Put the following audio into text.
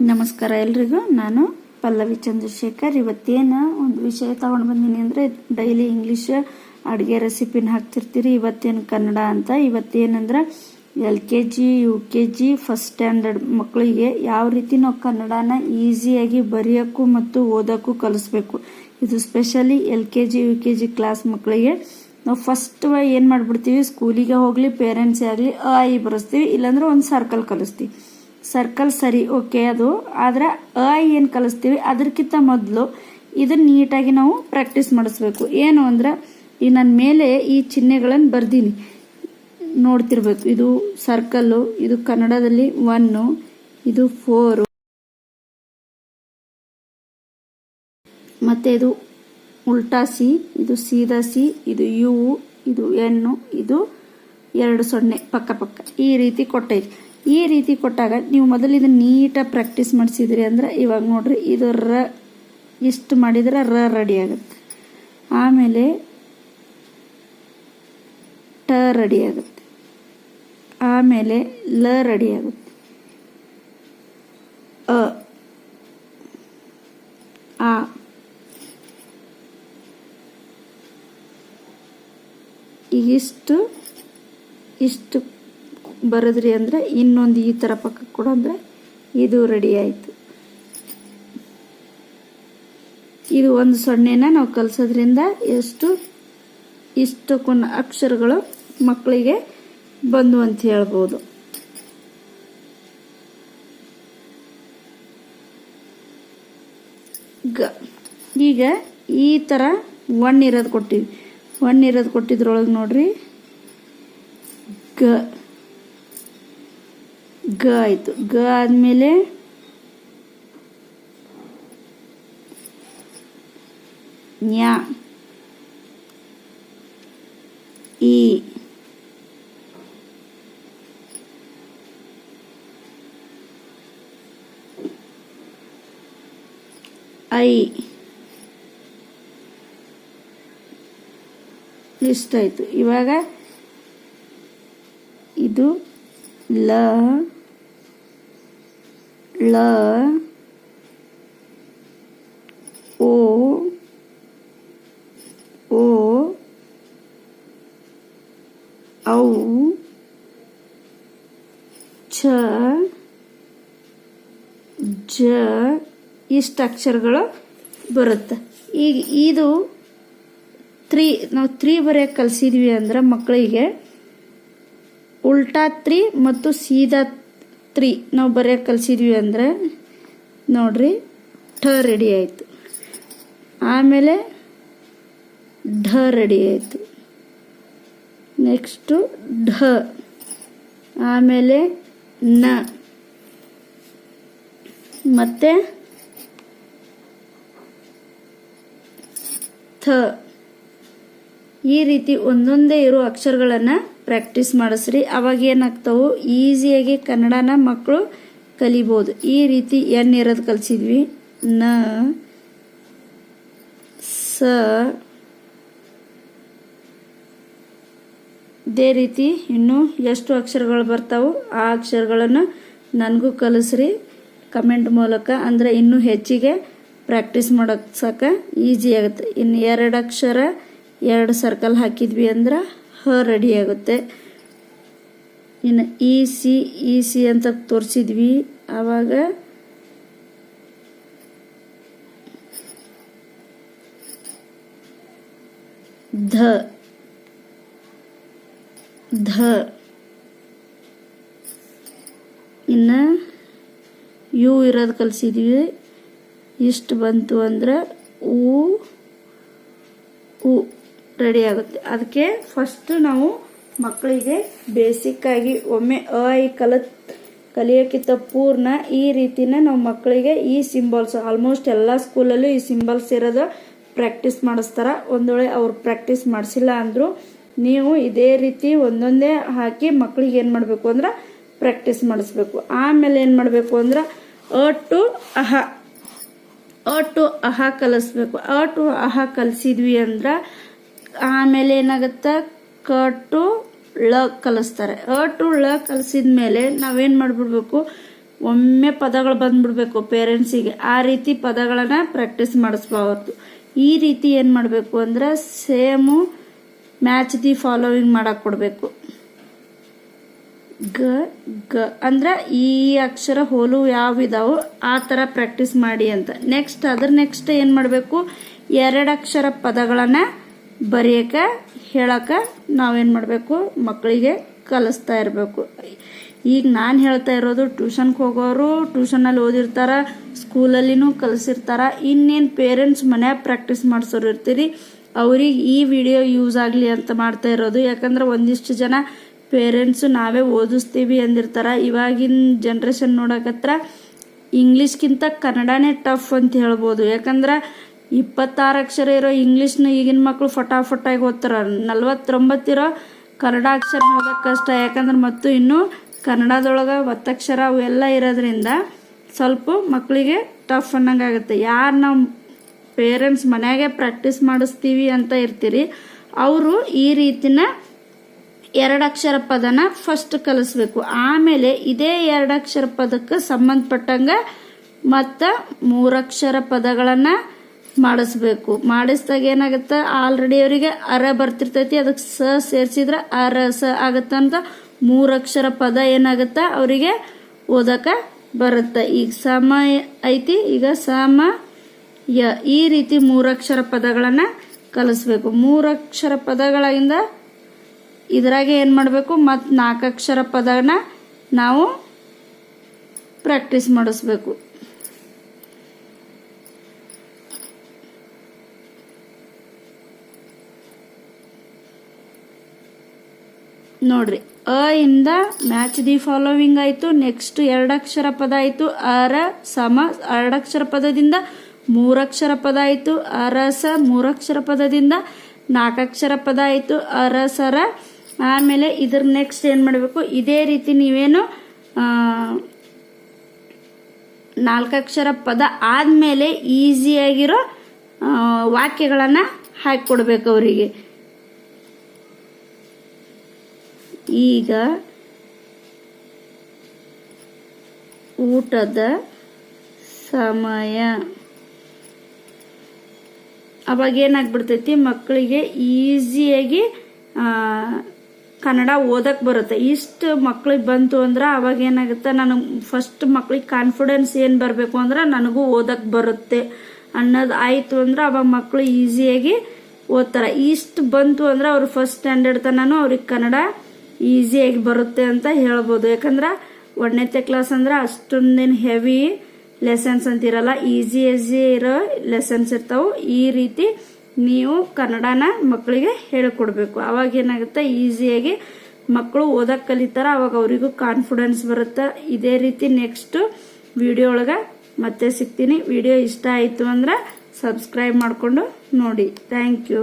ನಮಸ್ಕಾರ ಎಲ್ರಿಗೂ. ನಾನು ಪಲ್ಲವಿ ಚಂದ್ರಶೇಖರ್. ಇವತ್ತೇನು ಒಂದು ವಿಷಯ ತಗೊಂಡು ಬಂದೀನಿ ಅಂದರೆ ಡೈಲಿ ಇಂಗ್ಲೀಷ್ ಅಡುಗೆ ರೆಸಿಪಿನ ಹಾಕ್ತಿರ್ತೀರಿ. ಇವತ್ತೇನು ಕನ್ನಡ ಅಂತ. ಇವತ್ತೇನಂದ್ರೆ L K G, U K G first standard ಮಕ್ಕಳಿಗೆ ಯಾವ ರೀತಿ ನಾವು ಕನ್ನಡನ ಈಸಿಯಾಗಿ ಬರೆಯೋಕ್ಕೂ ಮತ್ತು ಓದೋಕ್ಕೂ ಕಲಿಸ್ಬೇಕು. ಇದು specially L K G, U K G class ಮಕ್ಕಳಿಗೆ ನಾವು ಫಸ್ಟ್ ಏನು ಮಾಡ್ಬಿಡ್ತೀವಿ? ಸ್ಕೂಲಿಗೆ ಹೋಗಲಿ ಪೇರೆಂಟ್ಸೇ ಆಗಲಿ ಅ ಐ ಬರೆಸ್ತೀವಿ. ಇಲ್ಲಾಂದ್ರೆ ಒಂದು ಸರ್ಕಲ್ ಕಲಿಸ್ತೀವಿ. ಸರ್ಕಲ್ ಸರಿ ಓಕೆ ಅದು. ಆದರೆ ಅ ಏನು ಕಲಿಸ್ತೀವಿ? ಅದಕ್ಕಿಂತ ಮೊದಲು ಇದನ್ನ ನೀಟಾಗಿ ನಾವು ಪ್ರಾಕ್ಟೀಸ್ ಮಾಡಿಸ್ಬೇಕು. ಏನು ಅಂದ್ರೆ, ಈ ನನ್ನ ಮೇಲೆ ಈ ಚಿಹ್ನೆಗಳನ್ನು ಬರ್ದೀನಿ. ನೋಡ್ತಿರ್ಬೇಕು. ಇದು ಸರ್ಕಲ್ಲು ಇದು ಕನ್ನಡದಲ್ಲಿ ಒನ್ನು ಇದು ಫೋರು ಮತ್ತು ಇದು ಉಲ್ಟಾ ಸಿ ಇದು ಸೀದಾ ಸಿ ಇದು ಯು ಇದು ಎನ್ನು ಇದು ಎರಡು ಸೊನ್ನೆ, ಪಕ್ಕ ಪಕ್ಕ. ಈ ರೀತಿ ಕೊಟ್ಟೈತಿ. ಈ ರೀತಿ ಕೊಟ್ಟಾಗ ನೀವು ಮೊದಲು ಇದನ್ನ ನೀಟಾಗಿ ಪ್ರಾಕ್ಟೀಸ್ ಮಾಡಿಸಿದ್ರಿ ಅಂದ್ರೆ ಇವಾಗ ನೋಡ್ರಿ ಇದು ರ, ಇಷ್ಟು ಮಾಡಿದ್ರೆ ರ ರೆಡಿ ಆಗುತ್ತೆ. ಆಮೇಲೆ ಟ ರೆಡಿ ಆಗುತ್ತೆ. ಆಮೇಲೆ ಲ ರೆಡಿ ಆಗುತ್ತೆ. ಅ, ಆ, ಇಷ್ಟು ಇಷ್ಟು ಬರೆದ್ರಿ ಅಂದರೆ ಇನ್ನೊಂದು ಈ ಥರ ಪಕ್ಕ ಕೂಡ ಅಂದರೆ ಇದು ರೆಡಿ ಆಯಿತು. ಇದು ಒಂದು ಸೊನ್ನೆನ ನಾವು ಕಲಿಸೋದ್ರಿಂದ ಎಷ್ಟು ಇಷ್ಟು ಕೊನ್ನ ಅಕ್ಷರಗಳು ಮಕ್ಕಳಿಗೆ ಬಂದು ಅಂತ ಹೇಳ್ಬೋದು. ಗ. ಈಗ ಈ ಥರ ಒಣ್ಣಿರೋದು ಕೊಟ್ಟಿವಿ. ಒಣ್ಣಿರೋದು ಕೊಟ್ಟಿದ್ರೊಳಗೆ ನೋಡ್ರಿ. ಗ. ಗ ಆಯಿತು. ಗ ಆದಮೇಲೆ ನ್ಯಾ. ಈ ಐ. ಇಷ್ಟಾಯಿತು. ಇವಾಗ ಇದು ಲ. ಳ ಓ ಓ, ಔ, ಛ, ಜ ಈ ಸ್ಟ್ರಕ್ಚರ್ಗಳು ಬರುತ್ತೆ. ಈಗ ಇದು ತ್ರೀ, ನಾವು ತ್ರೀ ಬರೆಯೋಕೆ ಕಲಿಸಿದ್ವಿ ಅಂದ್ರೆ ಮಕ್ಕಳಿಗೆ ಉಲ್ಟಾ ತ್ರೀ ಮತ್ತು ಸೀದಾ ತ್ರೀ ನಾವು ಬರೆಯೋಕೆ ಕಲಿಸಿದ್ವಿ ಅಂದ್ರೆ, ನೋಡ್ರಿ, ಠ ರೆಡಿ ಆಯಿತು. ಆಮೇಲೆ ಢ ರೆಡಿ ಆಯಿತು. ನೆಕ್ಸ್ಟು ಢ. ಆಮೇಲೆ ನ. ಮತ್ತೆ ಥ. ಈ ರೀತಿ ಒಂದೊಂದೇ ಇರೋ ಅಕ್ಷರಗಳನ್ನು ಪ್ರಾಕ್ಟೀಸ್ ಮಾಡಿಸ್ರಿ. ಅವಾಗ ಏನಾಗ್ತಾವು? ಈಸಿಯಾಗಿ ಕನ್ನಡನ ಮಕ್ಕಳು ಕಲಿಬೋದು. ಈ ರೀತಿ ಎನ್ ಇರೋದು ಕಲಿಸಿದ್ವಿ. ನ, ಸ ಇದೇ ರೀತಿ ಇನ್ನು ಎಷ್ಟು ಅಕ್ಷರಗಳು ಬರ್ತಾವೋ? ಆ ಅಕ್ಷರಗಳನ್ನು ನನಗೂ ಕಲಿಸ್ರಿ. ಕಮೆಂಟ್ ಮೂಲಕ. ಅಂದರೆ ಇನ್ನೂ ಹೆಚ್ಚಿಗೆ ಪ್ರಾಕ್ಟೀಸ್ ಮಾಡೋಕ್ಕೆ ಈಸಿ ಆಗುತ್ತೆ. ಇನ್ನು ಎರಡು ಅಕ್ಷರ ಎರಡು ಸರ್ಕಲ್ ಹಾಕಿದ್ವಿ ಅಂದ್ರೆ ಹ ರೆಡಿ ಆಗುತ್ತೆ. ಇನ್ನು ಇ ಸಿ ಇ ಸಿ ಅಂತ ತೋರಿಸಿದ್ವಿ. ಆವಾಗ ಧ ಧ. ಇನ್ನು ಯು ಇರೋದು ಕಲಿಸಿದ್ವಿ. ಇಷ್ಟು ಬಂತು ಅಂದ್ರೆ ಊ ರೆಡಿ ಆಗುತ್ತೆ. ಅದಕ್ಕೆ ಫಸ್ಟ್ ನಾವು ಮಕ್ಕಳಿಗೆ ಬೇಸಿಕ್ಕಾಗಿ ಒಮ್ಮೆ ಅ, ಐ, ಕಲತ್ ಕಲಿಯೋಕ್ಕಿಂತ ಪೂರ್ಣ ಈ ರೀತಿನ ನಾವು ಮಕ್ಕಳಿಗೆ ಈ ಸಿಂಬಲ್ಸ್ ಆಲ್ಮೋಸ್ಟ್ ಎಲ್ಲ ಸ್ಕೂಲಲ್ಲೂ ಈ ಸಿಂಬಲ್ಸ್ ಇರೋದು ಪ್ರಾಕ್ಟೀಸ್ ಮಾಡಿಸ್ತಾರೆ. ವೇಳೆ ಅವ್ರು ಪ್ರಾಕ್ಟೀಸ್ ಮಾಡಿಸಿಲ್ಲ ಅಂದರೂ ನೀವು ಇದೇ ರೀತಿ ಒಂದೊಂದೇ ಹಾಕಿ ಮಕ್ಕಳಿಗೆ ಏನು ಮಾಡಬೇಕು ಅಂದ್ರೆ ಪ್ರಾಕ್ಟೀಸ್ ಮಾಡಿಸ್ಬೇಕು. ಆಮೇಲೆ ಏನು ಮಾಡಬೇಕು ಅಂದ್ರೆ ಅ ಟು ಅಹ, ಅ ಟು ಅಹ ಕಲಿಸ್ಬೇಕು. ಅ ಟು ಅಹ ಕಲಿಸಿದ್ವಿ ಅಂದ್ರೆ ಆಮೇಲೆ ಏನಾಗುತ್ತೆ? ಕ ಟು ಳ ಕಲಿಸ್ತಾರೆ. ಅ ಟು ಳ ಕಲಿಸಿದ ಮೇಲೆ ನಾವೇನು ಮಾಡಿಬಿಡ್ಬೇಕು? ಒಮ್ಮೆ ಪದಗಳು ಬಂದ್ಬಿಡ್ಬೇಕು ಪೇರೆಂಟ್ಸಿಗೆ. ಆ ರೀತಿ ಪದಗಳನ್ನು ಪ್ರಾಕ್ಟೀಸ್ ಮಾಡಿಸ್ಬಾರ್ದು. ಈ ರೀತಿ ಏನು ಮಾಡಬೇಕು ಅಂದ್ರೆ ಸೇಮು ಮ್ಯಾಚ್ ದಿ ಫಾಲೋವಿಂಗ್ ಮಾಡಕ್ಕೆ ಕೊಡಬೇಕು. ಗ ಗ. ಅಂದ್ರೆ ಈ ಅಕ್ಷರ ಹೋಲು ಯಾವ ಇದಾವೋ ಆ ಥರ ಪ್ರಾಕ್ಟೀಸ್ ಮಾಡಿ ಅಂತ. ನೆಕ್ಸ್ಟ್ ಅದ್ರ ನೆಕ್ಸ್ಟ್ ಏನು ಮಾಡಬೇಕು? ಎರಡು ಅಕ್ಷರ ಪದಗಳನ್ನು ಬರೆಯಕ್ಕೆ ಹೇಳಕ ನಾವೇನು ಮಾಡಬೇಕು? ಮಕ್ಕಳಿಗೆ ಕಲಿಸ್ತಾ ಇರಬೇಕು. ಈಗ ನಾನು ಹೇಳ್ತಾ ಇರೋದು, ಟ್ಯೂಷನ್ಗೆ ಹೋಗೋರು ಟ್ಯೂಷನಲ್ಲಿ ಓದಿರ್ತಾರ, ಸ್ಕೂಲಲ್ಲಿನೂ ಕಲಿಸಿರ್ತಾರ, ಇನ್ನೇನು ಪೇರೆಂಟ್ಸ್ ಮನ್ಯಾಗ ಪ್ರಾಕ್ಟೀಸ್ ಮಾಡಿಸೋರು ಇರ್ತೀರಿ, ಅವ್ರಿಗೆ ಈ ವಿಡಿಯೋ ಯೂಸ್ ಆಗಲಿ ಅಂತ ಮಾಡ್ತಾ ಇರೋದು. ಯಾಕಂದ್ರೆ ಒಂದಿಷ್ಟು ಜನ ಪೇರೆಂಟ್ಸು ನಾವೇ ಓದಿಸ್ತೀವಿ ಅಂದಿರ್ತಾರೆ. ಇವಾಗಿನ ಜನ್ರೇಷನ್ ನೋಡಕತ್ರ ಇಂಗ್ಲೀಷ್ಗಿಂತ ಕನ್ನಡನೇ ಟಫ್ ಅಂತ ಹೇಳ್ಬೋದು. ಯಾಕಂದ್ರೆ ಇಪ್ಪತ್ತಾರು ಅಕ್ಷರ ಇರೋ ಇಂಗ್ಲೀಷ್ನ ಈಗಿನ ಮಕ್ಕಳು ಫಟಾಫಟಾಗಿ ಓದ್ತಾರ. ನಲ್ವತ್ತೊಂಬತ್ತಿರೋ ಕನ್ನಡ ಅಕ್ಷರ ಓದೋಕೆ ಕಷ್ಟ, ಯಾಕಂದ್ರೆ ಮತ್ತು ಇನ್ನೂ ಕನ್ನಡದೊಳಗೆ ಒತ್ತಕ್ಷರ ಅವೆಲ್ಲ ಇರೋದ್ರಿಂದ ಸ್ವಲ್ಪ ಮಕ್ಕಳಿಗೆ ಟಫ್ ಅನ್ನಂಗಾಗುತ್ತೆ. ಯಾರು ನಾವು ಪೇರೆಂಟ್ಸ್ ಮನೆಯಾಗೆ ಪ್ರಾಕ್ಟೀಸ್ ಮಾಡಿಸ್ತೀವಿ ಅಂತ ಇರ್ತೀರಿ, ಅವರು ಈ ರೀತಿನ ಎರಡು ಅಕ್ಷರ ಪದನ ಫಸ್ಟ್ ಕಲಿಸ್ಬೇಕು. ಆಮೇಲೆ ಇದೇ ಎರಡು ಅಕ್ಷರ ಪದಕ್ಕೆ ಸಂಬಂಧಪಟ್ಟಂಗ ಮತ್ತು ಮೂರಕ್ಷರ ಪದಗಳನ್ನು ಮಾಡಿಸ್ಬೇಕು. ಮಾಡಿಸ್ದಾಗ ಏನಾಗುತ್ತೆ? ಆಲ್ರೆಡಿ ಅವರಿಗೆ ಅರ ಬರ್ತಿರ್ತೈತಿ. ಅದಕ್ಕೆ ಸ ಸೇರಿಸಿದ್ರೆ ಅರ ಸ ಆಗುತ್ತಂತ ಮೂರಕ್ಷರ ಪದ ಏನಾಗುತ್ತೆ? ಅವರಿಗೆ ಓದಕ್ಕೆ ಬರುತ್ತೆ. ಈಗ ಸಮ ಐತಿ. ಈಗ ಸಮ ಯ. ಈ ರೀತಿ ಮೂರಕ್ಷರ ಪದಗಳನ್ನು ಕಲಿಸ್ಬೇಕು. ಮೂರಕ್ಷರ ಪದಗಳಿಂದ ಇದ್ರಾಗೆ ಏನು ಮಾಡಬೇಕು? ಮತ್ತು ನಾಲ್ಕಕ್ಷರ ಪದನ ನಾವು ಪ್ರಾಕ್ಟೀಸ್ ಮಾಡಿಸ್ಬೇಕು. ನೋಡ್ರಿ. ಅ ಇಂದ ಮ್ಯಾಚ್ ದಿ ಫಾಲೋವಿಂಗ್ ಆಯಿತು. ನೆಕ್ಸ್ಟ್ ಎರಡಕ್ಷರ ಪದ ಆಯಿತು. ಅರ ಸಮ ಎರಡಕ್ಷರ ಪದದಿಂದ ಮೂರಕ್ಷರ ಪದ ಆಯಿತು. ಅರಸ ಮೂರಕ್ಷರ ಪದದಿಂದ ನಾಲ್ಕಕ್ಷರ ಪದ ಆಯಿತು. ಅರಸರ ಆಮೇಲೆ ಇದ್ರ ನೆಕ್ಸ್ಟ್ ಏನು ಮಾಡಬೇಕು? ಇದೇ ರೀತಿ ನೀವೇನು ನಾಲ್ಕಕ್ಷರ ಪದ ಆದಮೇಲೆ ಈಸಿಯಾಗಿರೋ ವಾಕ್ಯಗಳನ್ನು ಹಾಕಿಕೊಡ್ಬೇಕು ಅವರಿಗೆ. ಈಗ ಊಟದ ಸಮಯ. ಅವಾಗ ಏನಾಗ್ಬಿಡ್ತೈತಿ? ಮಕ್ಕಳಿಗೆ ಈಸಿಯಾಗಿ ಕನ್ನಡ ಓದಕ್ಕೆ ಬರುತ್ತೆ. ಇಷ್ಟು ಮಕ್ಳಿಗೆ ಬಂತು ಅಂದ್ರೆ ಅವಾಗ ಏನಾಗುತ್ತೆ? ನನಗೆ ಫಸ್ಟ್ ಮಕ್ಳಿಗೆ ಕಾನ್ಫಿಡೆನ್ಸ್ ಏನು ಬರಬೇಕು ಅಂದ್ರೆ ನನಗೂ ಓದಕ್ಕೆ ಬರುತ್ತೆ ಅನ್ನೋದು ಆಯಿತು ಅಂದ್ರೆ ಅವಾಗ ಮಕ್ಕಳು ಈಸಿಯಾಗಿ ಓದ್ತಾರೆ. ಇಷ್ಟು ಬಂತು ಅಂದ್ರೆ ಅವ್ರು ಫಸ್ಟ್ ಸ್ಟ್ಯಾಂಡರ್ಡ್ ತನೂ ಅವ್ರಿಗೆ ಕನ್ನಡ ಈಸಿಯಾಗಿ ಬರುತ್ತೆ ಅಂತ ಹೇಳ್ಬೋದು. ಯಾಕಂದ್ರೆ ಒಂದನೇತೆ ಕ್ಲಾಸ್ ಅಂದ್ರೆ ಅಷ್ಟೊಂದೇನು ಹೆವಿ ಲೆಸನ್ಸ್ ಅಂತಿರಲ್ಲ ಈಸಿ ಈಸಿ ಇರೋ ಲೆಸನ್ಸ್ ಇರ್ತಾವೆ. ಈ ರೀತಿ ನೀವು ಕನ್ನಡನ ಮಕ್ಕಳಿಗೆ ಹೇಳಿಕೊಡ್ಬೇಕು. ಅವಾಗ ಏನಾಗುತ್ತೆ? ಈಸಿಯಾಗಿ ಮಕ್ಕಳು ಓದಕ್ಕೆ ಕಲಿತಾರ, ಅವಾಗ ಅವರಿಗೂ ಕಾನ್ಫಿಡೆನ್ಸ್ ಬರುತ್ತೆ. ಇದೇ ರೀತಿ ನೆಕ್ಸ್ಟ್ ವಿಡಿಯೋ ಒಳಗೆ ಮತ್ತೆ ಸಿಗ್ತೀನಿ. ವಿಡಿಯೋ ಇಷ್ಟ ಆಯಿತು ಅಂದ್ರೆ ಸಬ್ಸ್ಕ್ರೈಬ್ ಮಾಡಿಕೊಂಡು ನೋಡಿ. Thank you